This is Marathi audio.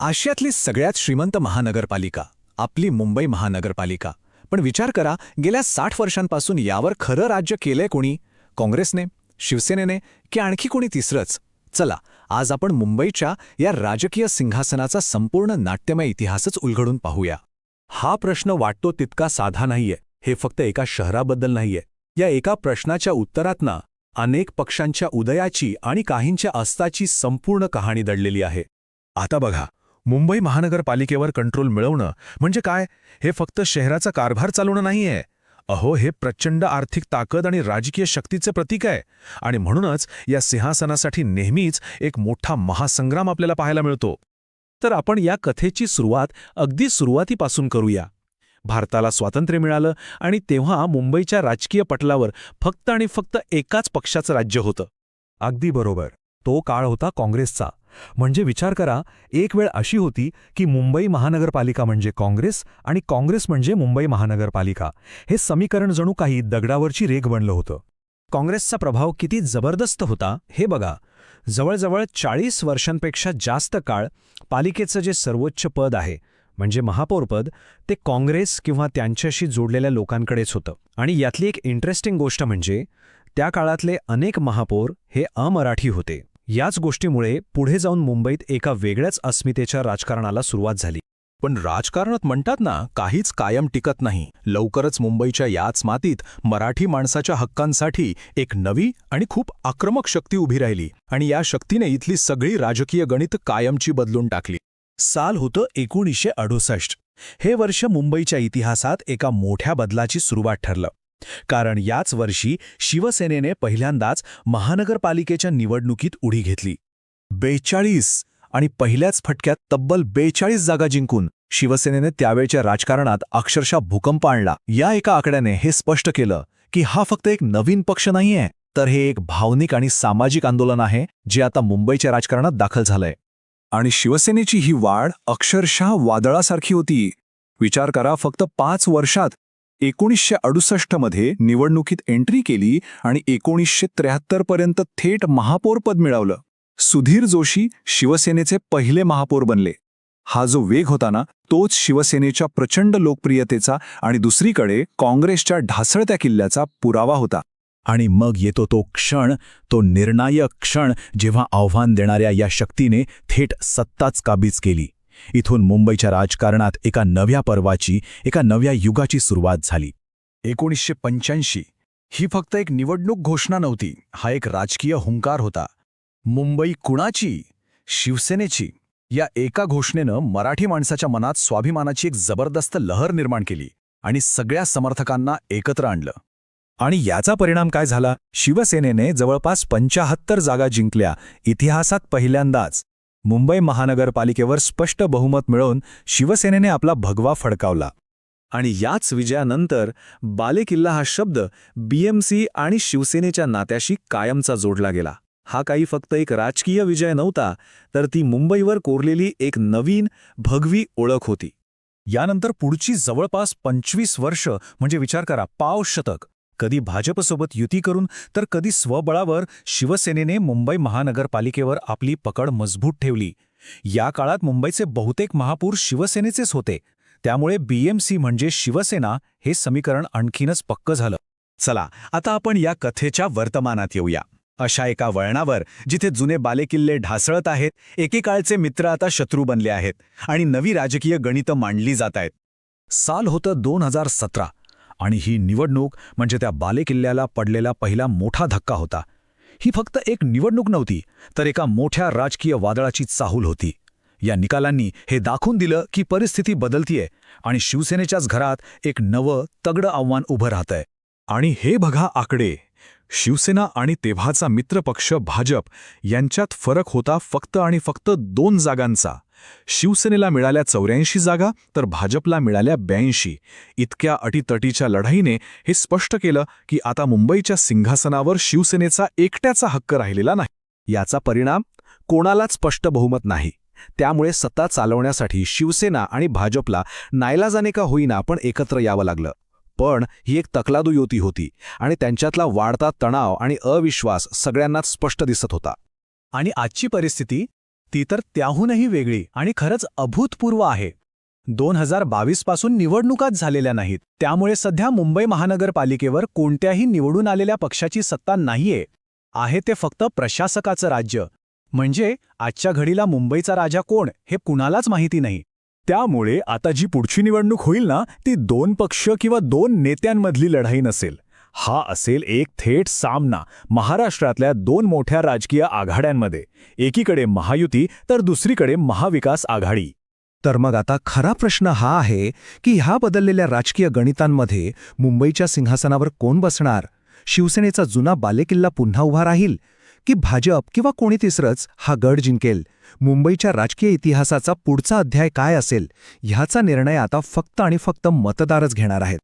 आशियातली सगळ्यात श्रीमंत महानगरपालिका आपली मुंबई महानगरपालिका. पण विचार करा गेल्या साठ वर्षांपासून यावर खरं राज्य केलंय कोणी? काँग्रेसने शिवसेनेने की आणखी कोणी तिसरंच? चला आज आपण मुंबईच्या या राजकीय सिंहासनाचा संपूर्ण नाट्यमय इतिहासच उलगडून पाहूया. हा प्रश्न वाटतो तितका साधा नाहीये हे फक्त एका शहराबद्दल नाहीये. या एका प्रश्नाच्या उत्तरातनं अनेक पक्षांच्या उदयाची आणि काहींच्या अस्ताची संपूर्ण कहाणी दडलेली आहे. आता बघा मुंबई महानगरपालिकेवर कंट्रोल मिळवणं म्हणजे काय? हे फक्त शहराचा कारभार चालवणं नाहीये. अहो हे प्रचंड आर्थिक ताकद आणि राजकीय शक्तीचे प्रतीक आहे. आणि म्हणूनच या सिंहासनासाठी नेहमीच एक मोठा महासंग्राम आपल्याला पाहायला मिळतो. तर आपण या कथेची सुरुवात अगदी सुरुवातीपासून करूया. भारताला स्वातंत्र्य मिळालं आणि तेव्हा मुंबईच्या राजकीय पटलावर फक्त आणि फक्त एकाच पक्षाचं राज्य होतं. अगदी बरोबर. तो काळ होता काँग्रेसचा. म्हणजे विचार करा एक वेळ अशी होती की मुंबई महानगरपालिका म्हणजे काँग्रेस आणि काँग्रेस म्हणजे मुंबई महानगरपालिका. हे समीकरण जणू काही दगडावरची रेघ बनलं होतं. काँग्रेसचा प्रभाव किती जबरदस्त होता हे बघा. जवळजवळ चाळीस वर्षांपेक्षा जास्त काळ पालिकेचं जे सर्वोच्च पद आहे म्हणजे महापौरपद ते काँग्रेस किंवा त्यांच्याशी जोडलेल्या लोकांकडेच होतं. आणि यातली एक इंटरेस्टिंग गोष्ट म्हणजे त्या काळातले अनेक महापौर हे अमराठी होते. याच गोष्टीमुळे पुढे जाऊन मुंबईत एका वेगळ्याच अस्मितेच्या राजकारणाला सुरुवात झाली. पण राजकारणात म्हणतात ना काहीच कायम टिकत नाही. लवकरच मुंबईच्या याच मातीत मराठी माणसाच्या हक्कांसाठी एक नवी आणि खूप आक्रमक शक्ती उभी राहिली आणि या शक्तीने इथली सगळी राजकीय गणित कायमची बदलून टाकली. साल होतं एकोणीसशे अडुसष्ट. हे वर्ष मुंबईच्या इतिहासात एका मोठ्या बदलाची सुरुवात ठरलं. कारण याच वर्षी शिवसेनेने पहिल्यांदाच महानगरपालिकेच्या निवडणुकीत उडी घेतली. बेचाळीस आणि पहिल्याच फटक्यात तब्बल बेचाळीस जागा जिंकून शिवसेनेने त्यावेळच्या राजकारणात अक्षरशः भूकंप आणला. या एका आकड्याने हे स्पष्ट केलं की हा फक्त एक नवीन पक्ष नाहीये तर हे एक भावनिक आणि सामाजिक आंदोलन आहे जे आता मुंबईच्या राजकारणात दाखल झालंय. आणि शिवसेनेची ही वाढ अक्षरशः वादळासारखी होती. विचार करा फक्त पाच वर्षात एकोणीसशे अडुसष्टमध्ये निवडणुकीत एंट्री केली आणि एकोणीसशे त्र्याहत्तरपर्यंत थेट महापौरपद मिळवलं. सुधीर जोशी शिवसेनेचे पहिले महापौर बनले. हा जो वेग होता ना तोच शिवसेनेच्या प्रचंड लोकप्रियतेचा आणि दुसरीकडे काँग्रेसच्या ढासळत्या किल्ल्याचा पुरावा होता. आणि मग येतो तो क्षण तो निर्णायक क्षण जेव्हा आव्हान देणाऱ्या या शक्तीने थेट सत्ताच काबीज केली. इथून मुंबईच्या राजकारणात एका नव्या पर्वाची एका नव्या युगाची सुरुवात झाली. एकोणीसशे पंच्याऐंशी. ही फक्त एक निवडणूक घोषणा नव्हती हा एक राजकीय हुंकार होता. मुंबई कुणाची? शिवसेनेची. या एका घोषणेनं मराठी माणसाच्या मनात स्वाभिमानाची एक जबरदस्त लहर निर्माण केली आणि सगळ्या समर्थकांना एकत्र आणलं. आणि याचा परिणाम काय झाला? शिवसेनेने जवळपास पंचाहत्तर जागा जिंकल्या इतिहासात पहिल्यांदाच. मुंबई महानगरपालिकेवर स्पष्ट बहुमत मिळवून शिवसेनेने आपला भगवा फडकावला. आणि याच विजयानंतर बालेकिल्ला हा शब्द बीएमसी आणि शिवसेनेच्या नात्याशी कायमचा जोडला गेला. हा काही फक्त एक राजकीय विजय नव्हता तर ती मुंबईवर कोरलेली एक नवीन भगवी ओळख होती. यानंतर पुढची जवळपास पंचवीस वर्ष म्हणजे विचार करा पाव शतक. कधी भाजपसोबत युती करून तर कधी स्वबळावर शिवसेनेने मुंबई महानगरपालिकेवर आपली पकड मजबूत ठेवली. या काळात मुंबईचे बहुतेक महापूर शिवसेनेचेच होते. त्यामुळे बीएमसी म्हणजे शिवसेना हे समीकरण आणखीनच पक्क झालं. चला आता आपण या कथेच्या वर्तमानात येऊया. अशा एका वळणावर जिथे जुने बालेकिल्ले ढासळत आहेत एकेकाळचे मित्र आता शत्रू बनले आहेत आणि नवी राजकीय गणितं मांडली जात आहेत. साल होतं दोन हजार सतरा. आणि ही निवडणूक म्हणजे त्या बालेकिल्ल्याला पडलेला पहिला मोठा धक्का होता. ही फक्त एक निवडणूक नव्हती तर एका मोठ्या राजकीय वादळाची चाहूल होती. या निकालांनी हे दाखवून दिलं की परिस्थिती बदलतीये आणि शिवसेनेच्याच घरात एक नवं तगडं आव्हान उभं राहतंय. आणि हे बघा आकडे. शिवसेना आणि तेव्हाचा मित्रपक्ष भाजप यांच्यात फरक होता फक्त आणि फक्त दोन जागांचा. शिवसेनेला मिळाल्या चौऱ्याऐंशी जागा तर भाजपला मिळाल्या ब्याऐंशी. इतक्या अटीतटीच्या लढाईने हे स्पष्ट केलं की आता मुंबईच्या सिंहासनावर शिवसेनेचा एकट्याचा हक्क राहिलेला नाही. याचा परिणाम कोणालाच स्पष्ट बहुमत नाही. त्यामुळे सत्ता चालवण्यासाठी शिवसेना आणि भाजपला नायलाजाने का होईना पण एकत्र यावं लागलं. पण ही एक तकलादू युती होती आणि त्यांच्यातला वाढता तणाव आणि अविश्वास सगळ्यांनाच स्पष्ट दिसत होता. आणि आजची परिस्थिती? ती तर त्याहूनही वेगळी आणि खरंच अभूतपूर्व आहे. दोन हजार बावीसपासून निवडणुकाच झालेल्या नाहीत. त्यामुळे सध्या मुंबई महानगरपालिकेवर कोणत्याही निवडून आलेल्या पक्षाची सत्ता नाहीये. आहे ते फक्त प्रशासकाचं राज्य. म्हणजे आजच्या घडीला मुंबईचा राजा कोण हे कुणालाच माहिती नाही. त्यामुळे आता जी पुढची निवडणूक होईल ना ती दोन पक्ष किंवा दोन नेत्यांमधली लढाई नसेल. हा असेल एक थेट सामना महाराष्ट्रातल्या दोन मोठ्या राजकीय आघाड्यांमध्ये. एकीकडे महायुती तर दुसरीकडे महाविकास आघाडी. तर मग आता खरा प्रश्न हा आहे की ह्या बदललेल्या राजकीय गणितांमध्ये मुंबईच्या सिंहासनावर कोण बसणार? शिवसेनेचा जुना बालेकिल्ला पुन्हा उभा राहील? की भाजप किंवा कोणी तिसरंच? हा गड जिंकेल. मुंबईच्या राजकीय इतिहासाचा पुढचा अध्याय काय असेल? ह्याचा निर्णय आता फक्त आणि फक्त मतदारच घेणार आहेत.